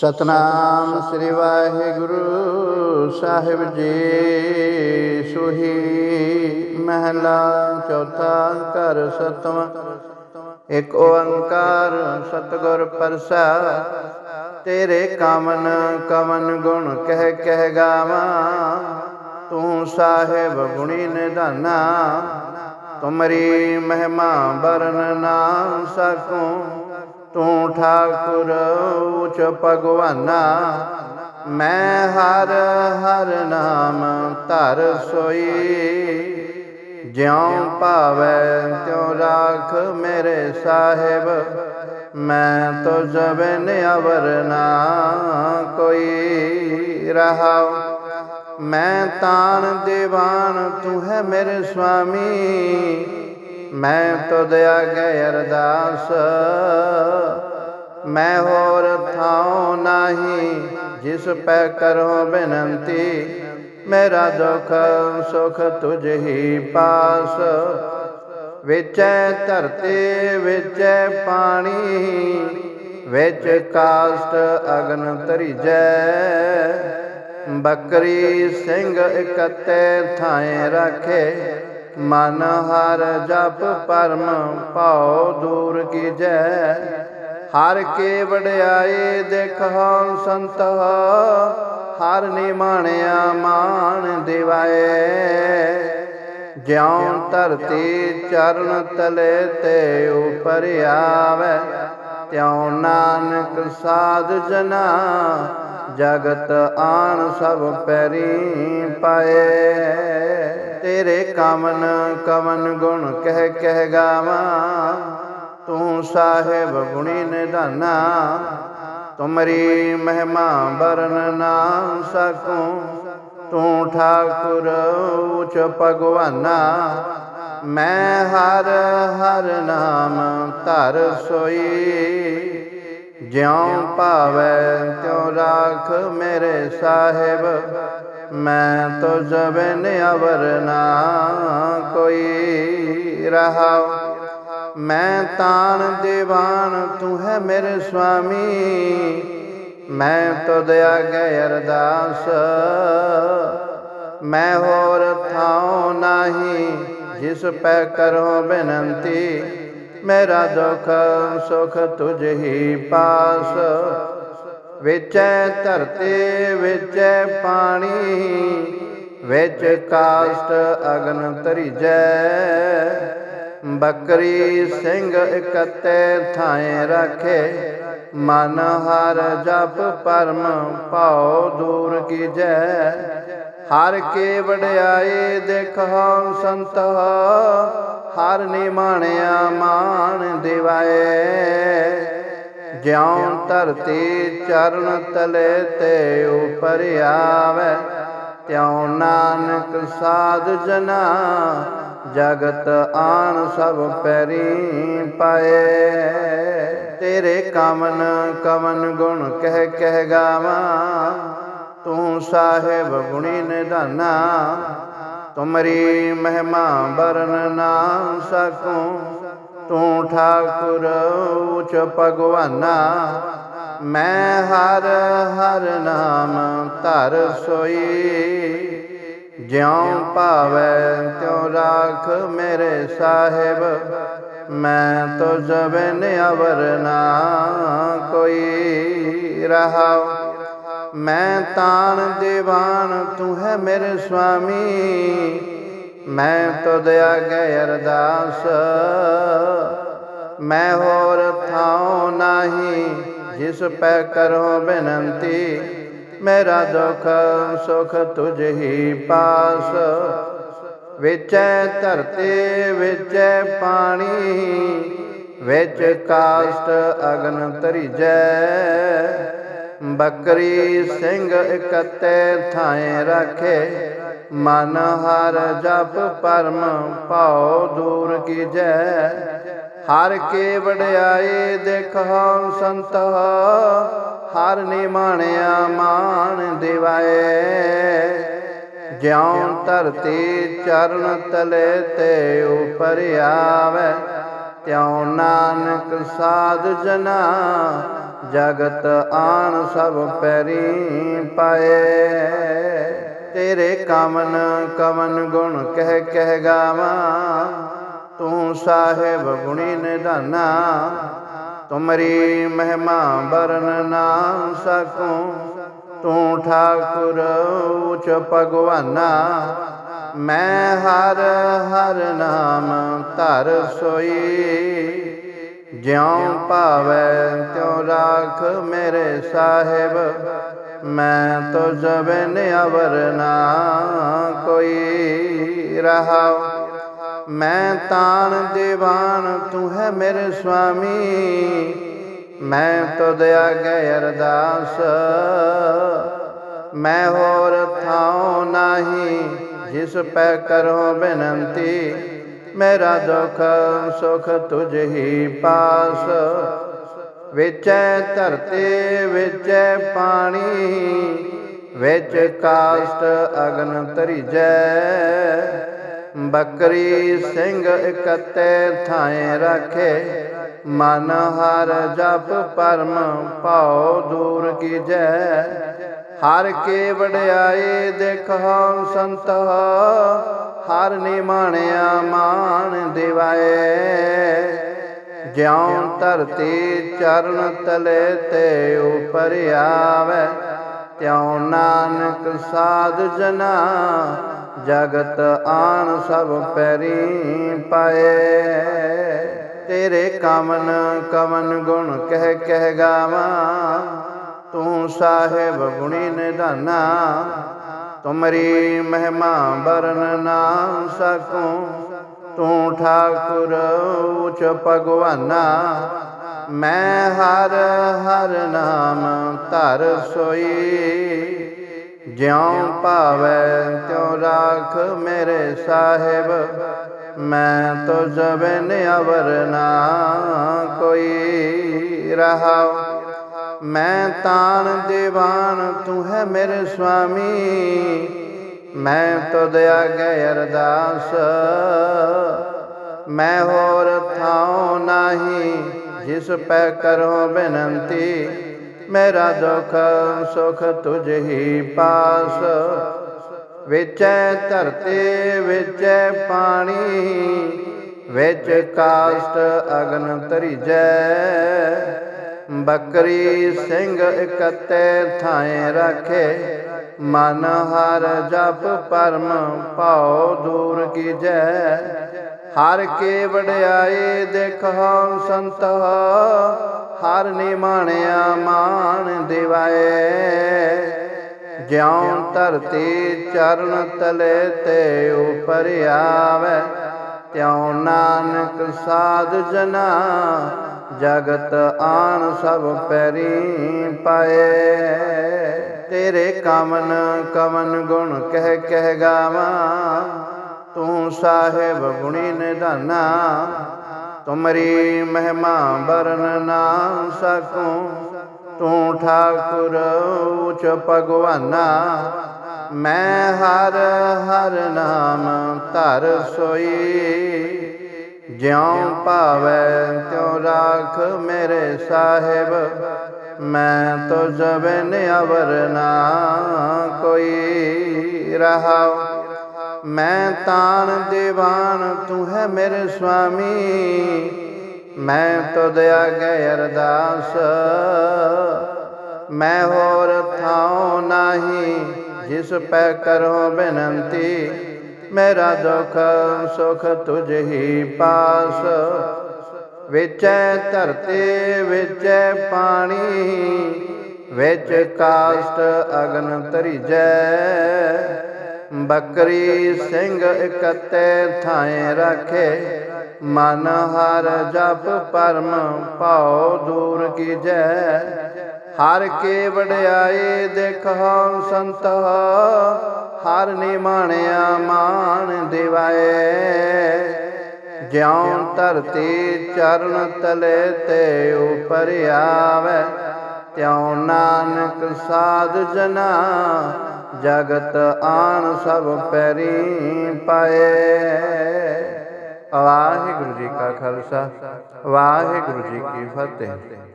ਸਤਨਾਮ ਸ੍ਰੀ ਵਾਹਿਗੁਰੂ ਸਾਹਿਬ ਜੀ। ਸੁਹੀ ਮਹਿਲਾ, ਚੌਥਾ ਘਰ ਸਤਵਾਂ। ਇਕ ਓੰਕਾਰ ਸਤਿਗੁਰ ਪ੍ਰਸਾਦ। ਤੇਰੇ ਕਮਨ ਕਮਨ ਗੁਣ ਕਹਿ ਕਹਿ ਗਾਵਾਂ। ਤੂੰ ਸਾਹਿਬ ਗੁਣੀ ਨਿਧਾਨਾ। ਤੁਮਰੀ ਮਹਿਮਾ ਬਰਨ ਨਾ ਸਕੂੰ। ਤੂੰ ਠਾਕੁਰ ਉਚ ਭਗਵਾਨਾ, ਮੈਂ ਹਰ ਹਰ ਨਾਮ ਧਰ ਸੋਈ। ਜਿਉ ਭਾਵੈ ਤਿਉ ਰਾਖ ਮੇਰੇ ਸਾਹਿਬ, ਮੈਂ ਤੁਝ ਬਿਨ ਅਵਰ ਨਾ ਕੋਈ ਰਹਾਉ। ਮੈਂ ਤਾਨ ਦੇਵਾਨ, ਤੂੰ ਹੈ ਮੇਰੇ ਸੁਆਮੀ ਮੈਂ ਤੁਧ ਆਗੇ ਅਰਦਾਸ। ਮੈਂ ਹੋਰ ਥਾਉ ਨਾਹੀ, ਜਿਸ ਪੈ ਕਰੋ ਬੇਨੰਤੀ। ਮੇਰਾ ਦੁਖ, ਸੁਖ ਤੁਝ ਹੀ ਪਾਸ। ਵਿਚੈ ਧਰਤੀ, ਵਿਚੈ ਪਾਣੀ, ਵਿੱਚ ਕਾਸ਼ਟ ਅਗਨ ਤਰੀਜੈ ਬੱਕਰੀ ਸਿੰਘ ਇਕੱਤੇ ਥਾਏ ਰੱਖੇ ਮਨ ਹਰ ਜਪ ਪਰਮ ਭਾਉ ਦੂਰ ਕੀਜੈ। ਹਰ ਕੇ ਵਡਿਆਈ ਦੇਖੋ ਸੰਤ, ਹਰ ਨਿਮਾਣਿਆ ਮਾਨ ਦਿਵਾਏ। ਜਿਉ ਧਰਤੀ ਚਰਨ ਤਲੇ ਤੇ ਉਪਰ ਆਵੇ, ਤਿਉ ਨਾਨਕ ਸਾਧ ਜਨਾ ਜਗਤ ਆਣ ਸਭ ਪੈਰੀ ਪਾਏ। ਤੇਰੇ ਕਮਨ ਕਮਨ ਗੁਣ ਕਹਿ ਕਹਿ ਗਾਵਾਂ। ਤੂੰ ਸਾਹਿਬ ਗੁਣੀ ਨਿਧਾਨਾ, ਤੁਮਰੀ ਮਹਿਮਾ ਬਰਨ ਨਾ ਸਕੂੰ। ਤੂੰ ਠਾਕੁਰ ਉਚ ਭਗਵਾਨਾ, ਮੈਂ ਹਰ ਹਰ ਨਾਮ ਧਰ ਸੋਈ। ਜਿਉ ਭਾਵੈ ਤਿਉ ਰਾਖ ਮੇਰੇ ਸਾਹਿਬ ਮੈਂ ਤੁਝ ਬਿਨ ਅਵਰ ਨਾ ਕੋਈ ਰਹਾਉ ਮੈਂ ਤਾਨ ਦੀਵਾਨ, ਤੂੰ ਹੈ ਮੇਰੇ ਸੁਆਮੀ ਮੈਂ ਤੁਧ ਆਗੇ ਅਰਦਾਸ। ਮੈਂ ਹੋਰ ਥਾਉ ਨਾਹੀ, ਜਿਸ ਪੈ ਕਰੋ ਬੇਨੰਤੀ। ਮੇਰਾ ਦੁਖ ਸੁਖ ਤੁਝ ਹੀ ਪਾਸ। ਵਿਚੈ ਧਰਤੀ, ਵਿਚੈ ਪਾਣੀ, ਵਿੱਚ ਕਾਸ਼ਟ ਅਗਨ ਤਰੀਜੈ ਬੱਕਰੀ ਸਿੰਘ ਇਕੱਤੇ ਥਾਏ ਰੱਖੇ, ਮਨ ਹਰ ਜਪ ਪਰਮ ਭਾਉ ਦੂਰ ਕੀਜੈ। ਹਰ ਕੇ ਵਡਿਆਈ ਦੇਖੋ ਸੰਤ, ਹਰ ਨਿਮਾਣਿਆ ਮਾਨ ਦਿਵਾਏ। ਜਿਉਂ ਧਰਤੀ ਚਰਨ ਤਲੇ ਤੇ ਉਪਰ ਆਵੇ, ਤਿਉ ਨਾਨਕ ਸਾਧ ਜਨਾ, ਜਗਤ ਆਣ ਸਭ ਪੈਰੀ ਪਾਏ। ਤੇਰੇ ਕਮਨ ਕਮਨ ਗੁਣ ਕਹਿ ਕਹਿ ਗਾਵਾਂ, ਤੂੰ ਸਾਹਿਬ ਗੁਣੀ ਨਿਧਾਨਾ, ਤੁਮਰੀ ਮਹਿਮਾ ਬਰਨ ਨਾ ਸਕੂੰ। ਤੂੰ ਠਾਕੁਰ ਉਚ ਭਗਵਾਨਾ, ਮੈਂ ਹਰ ਹਰ ਨਾਮ ਧਰ ਸੋਈ। ਜਿਉ ਭਾਵੈ ਤਿਉ ਰਾਖ ਮੇਰੇ ਸਾਹਿਬ, ਮੈਂ ਤੁਝ ਬਿਨ ਅਵਰ ਨਾ ਕੋਈ ਰਹਾ ਮੈਂ ਤਾਨ ਦੇਵਾਨ, ਤੂੰ ਹੈ ਮੇਰੇ ਸੁਆਮੀ ਮੈਂ ਤੁਧ ਆਗੇ ਅਰਦਾਸ। ਮੈਂ ਹੋਰ ਥਾਉ ਨਹੀਂ, ਜਿਸ ਪੈ ਕਰੋ ਬੇਨੰਤੀ। ਮੇਰਾ ਦੁਖ ਸੁਖ ਤੁਝ ਹੀ ਪਾਸ। ਵਿਚੈ ਧਰਤੀ, ਵਿਚੈ ਪਾਣੀ, ਵਿੱਚ ਕਾਸ਼ਟ ਅਗਨ ਤਰੀਜੈ ਬੱਕਰੀ ਸਿੰਘ ਇਕੱਤੇ ਥਾਏ ਰੱਖੇ ਮਨ ਹਰ ਜਪ ਪਰਮ ਭਾਉ ਦੂਰ ਕੀਜੈ। ਹਰ ਕੇ ਵਡਿਆਈ ਦੇਖੋ ਸੰਤ, ਹਰ ਨਿਮਾਣਿਆ ਮਾਨ ਦਿਵਾਏ। ਜਿਉ ਧਰਤੀ ਚਰਨ ਤਲੇ ਤੇ ਉਪਰ ਆਵੇ, ਤਿਉ ਨਾਨਕ ਸਾਧ ਜਨਾ, ਜਗਤ ਆਣ ਸਭ ਪੈਰੀ ਪਾਏ। ਤੇਰੇ ਕਮਨ ਕਮਨ ਗੁਣ ਕਹਿ ਕਹਿ ਗਾਵਾਂ। ਤੂੰ ਸਾਹਿਬ ਗੁਣੀ ਨਿਧਾਨਾ। ਤੁਮਰੀ ਮਹਿਮਾ ਬਰਨ ਨਾ ਸਕੂੰ। ਤੂੰ ਠਾਕੁਰ ਉਚ ਭਗਵਾਨਾ। ਮੈਂ ਹਰ ਹਰ ਨਾਮ ਧਰ ਸੋਈ। ਜਿਉ ਭਾਵੈ ਤਿਉ ਰਾਖ ਮੇਰੇ ਸਾਹਿਬ। ਮੈਂ ਤੋ ਜਬਨ ਅਵਰ ਨਾ ਕੋਈ ਰਹਾਉ ਮੈਂ ਤਾਨ ਦੀਵਾਨ, ਤੂੰ ਹੈ ਮੇਰੇ ਸੁਆਮੀ ਮੈਂ ਤੁਧ ਆਗੇ ਅਰਦਾਸ। ਮੈਂ ਹੋਰ ਥਾਉ ਨਾਹੀ, ਜਿਸ ਪੈ ਕਰੋ ਬੇਨੰਤੀ। ਮੇਰਾ ਦੁਖ ਸੁਖ ਤੁਝ ਹੀ ਪਾਸ। ਵਿਚੈ ਧਰਤੀ, ਵਿਚੈ ਪਾਣੀ, ਵਿੱਚ ਕਾਸ਼ਟ ਅਗਨ ਤਰੀਜੈ ਬੱਕਰੀ ਸਿੰਘ ਇਕੱਤੇ ਥਾਏ ਰੱਖੇ, ਮਨ ਹਰ ਜਪ ਪਰਮ ਭਾਉ ਦੂਰ ਕੀਜੈ। ਹਰ ਕੇ ਵਡਿਆਈ ਦੇਖੋ ਸੰਤ, ਹਰ ਨਿਮਾਣਿਆ ਮਾਨ ਦਿਵਾਏ। ਜਿਉ ਧਰਤੀ ਚਰਨ ਤਲੇ ਤੇ ਉਪਰ ਆਵੇ, ਤਿਉ ਨਾਨਕ ਸਾਧ ਜਨਾ, ਜਗਤ ਆਣ ਸਭ ਪੈਰੀ ਪਾਏ। ਤੇਰੇ ਕਮਨ ਕਮਨ ਗੁਣ ਕਹਿ ਕਹਿ ਗਾਵਾਂ, ਤੂੰ ਸਾਹਿਬ ਗੁਣੀ ਨਿਧਾਨਾ, ਤੁਮਰੀ ਮਹਿਮਾ ਬਰਨ ਨਾ ਸਕੂੰ। ਤੂੰ ਠਾਕੁਰ ਉਚ ਭਗਵਾਨਾ, ਮੈਂ ਹਰ ਹਰ ਨਾਮ ਧਰ ਸੋਈ। ਜਿਉ ਭਾਵੈ ਤਿਉ ਰਾਖ ਮੇਰੇ ਸਾਹਿਬ, ਮੈਂ ਤੋ ਜਬਨ ਅਵਰ ਨਾ ਕੋਈ ਰਹਾਉ। ਮੈਂ ਤਾਨ ਦੇਵਾਨ, ਤੂੰ ਹੈ ਮੇਰੇ ਸੁਆਮੀ ਮੈਂ ਤੁਧ ਆਗੇ ਅਰਦਾਸ। ਮੈਂ ਹੋਰ ਥਾਉ ਨਾਹੀ, ਜਿਸ ਪੈ ਕਰੋ ਬੇਨੰਤੀ। ਮੇਰਾ ਦੁਖ ਸੁਖ ਤੁਝ ਹੀ ਪਾਸ। ਵਿਚੈ ਧਰਤੀ, ਵਿਚੈ ਪਾਣੀ, ਵਿੱਚ ਕਾਸ਼ਟ ਅਗਨ ਤਰੀਜੈ ਬੱਕਰੀ ਸਿੰਘ ਇਕੱਤੇ ਥਾਏ ਰੱਖੇ। ਮਨ ਹਰ ਜਪ ਪਰਮ ਭਾਉ ਦੂਰ ਕੀਜੈ। ਹਰ ਕੇ ਵਡਿਆਈ ਦੇਖੋ ਸੰਤ, ਹਰ ਨਿਮਾਣਿਆ ਮਾਨ ਦਿਵਾਏ। ਜਿਉਂ ਧਰਤੀ ਚਰਨ ਤਲੇ ਤੇ ਉਪਰ ਆਵੇ, ਤਿਉ ਨਾਨਕ ਸਾਧ ਜਨਾ, ਜਗਤ ਆਣ ਸਭ ਪੈਰੀ ਪਾਏ। ਤੇਰੇ ਕਮਨ ਕਵਨ ਗੁਣ ਕਹਿ ਕਹਿ ਗਾਵਾਂ। ਤੂੰ ਸਾਹਿਬ ਗੁਣੀ ਨਿਧਾਨਾ। ਤੁਮਰੀ ਮਹਿਮਾ ਬਰਨ ਨਾ ਸਕੂੰ। ਤੂੰ ਠਾਕੁਰ ਉਚ ਭਗਵਾਨਾ। ਮੈਂ ਹਰ ਹਰ ਨਾਮ ਧਰ ਸੋਈ। ਜਿਉ ਭਾਵੈ ਤਿਉ ਰਾਖ ਮੇਰੇ ਸਾਹਿਬ। ਮੈਂ ਤੋ ਜਬਨ ਅਵਰ ਨਾ ਕੋਈ ਰਹਾਉ। ਮੈਂ ਤਾਨ ਦੀਵਾਨ, ਤੂੰ ਹੈ ਮੇਰੇ ਸੁਆਮੀ ਮੈਂ ਤੁਧ ਆਗੇ ਅਰਦਾਸ। ਮੈਂ ਹੋਰ ਥਾਉ ਨਾਹੀ, ਜਿਸ ਪੈ ਕਰੋ ਬੇਨੰਤੀ। ਮੇਰਾ ਦੁਖ ਸੁਖ ਤੁਝ ਹੀ ਪਾਸ। ਵਿਚੈ ਧਰਤੀ, ਵਿਚੈ ਪਾਣੀ, ਵਿੱਚ ਕਾਸ਼ਟ ਅਗਨ ਤਰੀਜੈ ਬੱਕਰੀ ਸਿੰਘ ਇਕੱਤੇ ਥਾਏ ਰੱਖੇ, ਮਨ ਹਰ ਜਪ ਪਰਮ ਭਾਉ ਦੂਰ ਕੀਜੈ। ਹਰ ਕੇ ਵਡਿਆਈ ਦੇਖੋ ਸੰਤ, ਹਰ ਨਿਮਾਣਿਆ ਮਾਨ ਦਿਵਾਏ। ਜਿਉਂ ਧਰਤੀ ਚਰਨ ਤਲੇ ਤੇ ਉਪਰ ਆਵੇ, ਤਿਉ ਨਾਨਕ ਸਾਧ ਜਨਾ, ਜਗਤ ਆਣ ਸਭ ਪੈਰੀ ਪਾਏ। ਵਾਹਿਗੁਰੂ ਜੀ ਕਾ ਖਾਲਸਾ, ਵਾਹਿਗੁਰੂ ਜੀ ਕੀ ਫਤਿਹ।